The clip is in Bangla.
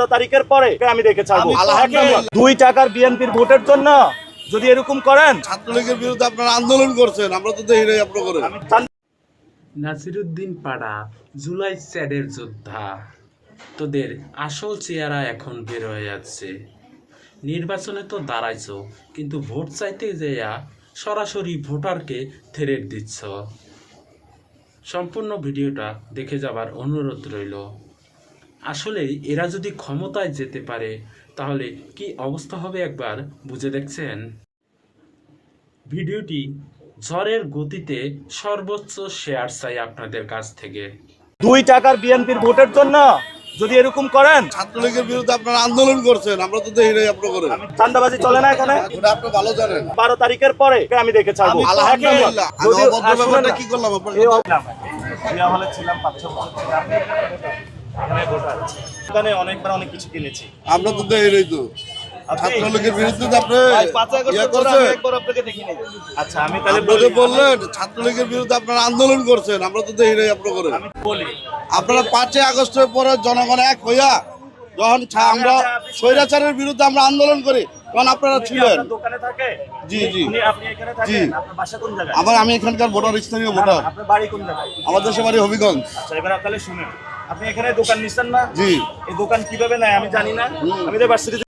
বারো তারিখের পরে আমি দেখে ছাড়বো। দুই টাকার বিএনপির ভোটের জন্য যদি এরকম করেন ছাত্রলীগের বিরুদ্ধে আপনারা আন্দোলন করছেন আমরা তো দেখি নাই আপনার নাসিরুদ্দিন পাড়া জুলাই স্যাডের যোদ্ধা। তোদের আসল চেহারা এখন বের হয়ে যাচ্ছে। নির্বাচনে তো দাঁড়াইছো কিন্তু ভোট চাইতে যেয়া সরাসরি ভোটারকে থেরেট দিচ্ছ। সম্পূর্ণ ভিডিওটা দেখে যাবার অনুরোধ রইল। আসলে এরা যদি ক্ষমতায় যেতে পারে তাহলে কি অবস্থা হবে একবার বুঝে দেখছেন? ভিডিওটি ঝড়ের গতিতে সর্বোচ্চ শেয়ার চাই আপনাদের কাছ থেকে। দুই টাকার বিএনপির ভোটের জন্য যদি এরকম করেন ছাত্রলীগের বিরুদ্ধে আপনারা আন্দোলন করছেন আমরা তো দেখি নাই আপনার করে আমি চান্দাবাজি চলে না এখানে? ওটা আপনি ভালো জানেন। বারো তারিখের পরে আমি দেখে ছাড়বো। আলহামদুলিল্লাহ। যদি অভদ্র ব্যাপারটা কি করলাম আপনার এই ছিলাম। এখানে ভোটার। এখানে অনেকবার অনেক কিছু কিনেছি। আমরা তো তো। ছাত্রলীগের বিরুদ্ধে আপনি ইয়ে করছেন। আচ্ছা আমি তাহলে বললেন ছাত্রলীগের বিরুদ্ধে আপনারা আন্দোলন করছেন আমরা তো দেখি নাই আপনার করে আপনারা পাঁচই আগস্টের পরে জনগণ এক হইয়া যখন আমরা স্বৈরাচারের বিরুদ্ধে আমরা আন্দোলন করি তখন আপনারা ছিলেন। জি, জি। জি। আবার আমি এখানকার ভোটার স্থানীয় ভোটার। আমার দেশে বাড়ি হবিগঞ্জ। আচ্ছা শুনেন। আপনি এখানে দোকান নিচ্ছেন না? জি। এই দোকান কীভাবে নেয় আমি জানি না। আমি তো